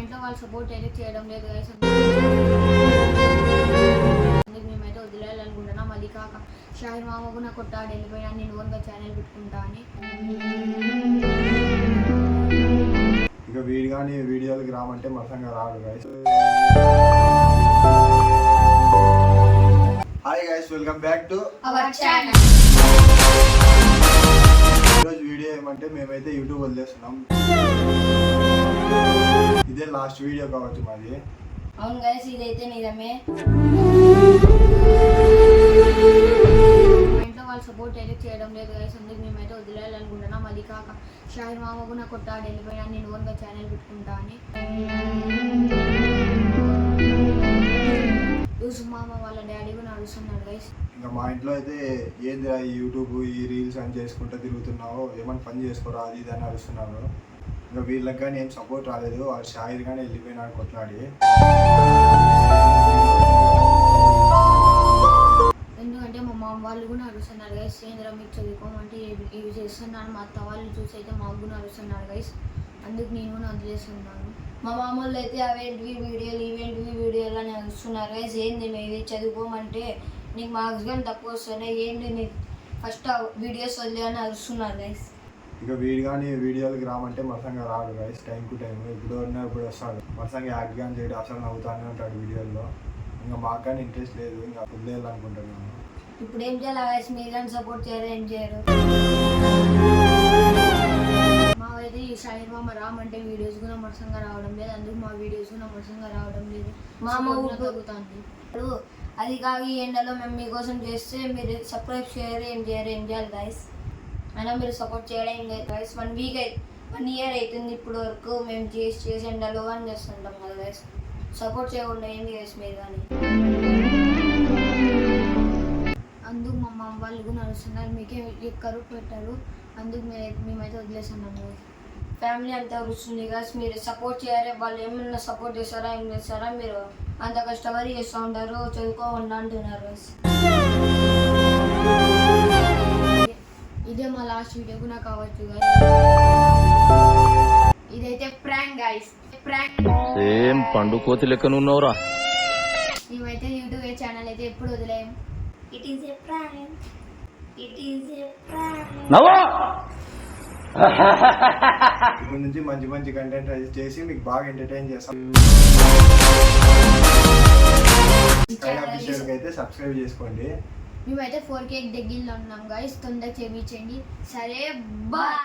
ఇంట్లో వాళ్ళు సపోర్ట్ అయితే చేయడం లేదు గైస్ మేమైతే వదిలేయాలనుకుంటున్నాం. అది కాక షాహిర్ మామ కూడా కొట్టాడు వెళ్ళిపోయినా నేను ఓన్గా ఛానల్ పెట్టుకుంటా అని. ఇక వీడు కానీ వీడియోలకి రామంటే మొత్తంగా రాడు guys hi guys welcome back to our channel ఈరోజు వీడియో ఏమంటే మేమైతే యూట్యూబ్ వదిలేస్తున్నాం. లాస్ట్ వీడియో కావచ్చు మాది అవును గైస్ ఇదైతే నిజమే. ఇంట్లో వాళ్ళు సపోర్ట్ అయితే చేయడం లేదు గైస్ అందుకు మేమైతే వదిలేయాలనుకుంటున్నాం. అది కాక షాహిర్ మామ కూడా కొట్టాడు వెళ్ళిపోయినా నేను ఓన్గా ఛానల్ పెట్టుకుంటా అని. మామ వాళ్ళ డాడీ కూడా నడుస్తున్నాడు గైస్ ఇంకా మా ఇంట్లో అయితే ఏందిరా ఈ యూట్యూబ్ ఈ రీల్స్ అని చేసుకుంటూ తిరుగుతున్నావు? ఏమైనా పని చేసుకోరా? అది ఇది అని అరుస్తున్నారు ఇంకా వీళ్ళకి కానీ ఏం సపోర్ట్ రాలేదు. ఆ షాయిర్ కానీ వెళ్ళిపోయినాడు కొట్లాడి. ఎందుకంటే మా మామ వాళ్ళు కూడా అరుస్తున్నారు గైస్ ఏంద్ర మీకు చదువుకోమంటే ఇవి చేస్తున్నాను మా అత్త వాళ్ళు చూసి అయితే మాకు కూడా అరుస్తున్నారు గైస్ అందుకు నేను కూడా వదిలేస్తున్నాను మా మామూలు అయితే అవేంటివి వీడియోలు ఈవెంట్వి వీడియోలు అని వస్తున్నారు గైస్ ఏంది ఇది? చదువుకోమంటే నీకు మార్క్స్ కానీ తక్కువ వస్తున్నాయి. ఏంటి నీకు ఫస్ట్ వీడియోస్ వదిలే అని అరుస్తున్నారు గైస్ ఇక వీడు కానీ వీడియోలకి రామంటే మొత్తంగా రాడు గైస్ టైం టు టైం ఇప్పుడు ఉన్నా ఇప్పుడు వస్తాడు. మొత్తంగా యాక్ట్ కానీ చేయడు అసలు నవ్వుతానే ఉంటాడు వీడియోల్లో. ఇంకా మాకు కానీ ఇంట్రెస్ట్ లేదు. ఇంకా వదిలేయాలనుకుంటున్నాను ఇప్పుడు ఏం చేయాలి గైస్ మీరు కానీ సపోర్ట్ చేయరు ఏం చేయరు. షాహిర్ మామ రామంటే వీడియోస్ కూడా మరసంగా రావడం లేదు. అందుకు మా వీడియోస్ కూడా మరసంగా రావడం లేదు. మా అమ్మ ఇప్పుడు అది కాక ఈ ఎండలో మేము మీకోసం చేస్తే మీరు సబ్స్క్రైబ్ చేయరు ఏం చేయరు ఏం చేయాలి గైస్ అయినా మీరు సపోర్ట్ చేయడం గైస్ వన్ వీక్ అయి వన్ ఇయర్ అవుతుంది ఇప్పుడు వరకు. మేము చేసి చేసి ఎండలో కానీ చేస్తుంటాం కదా గైస్ సపోర్ట్ చేయకుండా ఏంది గైస్ మీరు కానీ? అందుకు మా మామ వాళ్ళు కూడా నడుస్తున్నారు. మీకే ఎక్కరు పెట్టారు. అందుకు మే- మేమైతే వదిలేస్తున్నాము ఫ్యామిలీ అంతా వస్తుంది గైస్ మీరు సపోర్ట్ చేయాలి. వాళ్ళు ఏమన్నా సపోర్ట్ చేస్తారా ఏం చేస్తారా మీరు అంత కష్టపడి చేస్తూ ఉంటారు. చదువుకోకుండా అంటున్నారు గైస్ ఇదే మా లాస్ట్ వీడియో కూడా కావచ్చు. ఇదైతే ప్రాంక్ గైస్ ప్రాంక్ సేమ్ పండు కోతి లెక్కనున్నావురా మేమైతే యూట్యూబ్ ఛానల్ అయితే ఎప్పుడు వదిలేయం it is a prank it is a prank నవ్వా! నుంచి మంచి మంచి కంటెంట్ చేసి మీకు బాగా ఎంటర్టైన్ చేస్తాం. స్కై అఫీషియల్కి అయితే సబ్స్క్రైబ్ చేసుకోండి. మేమైతే ఫోర్ కేక్ దగ్గరలో ఉన్నాం గైస్ తొందరగా చేయించండి సరే బాయ్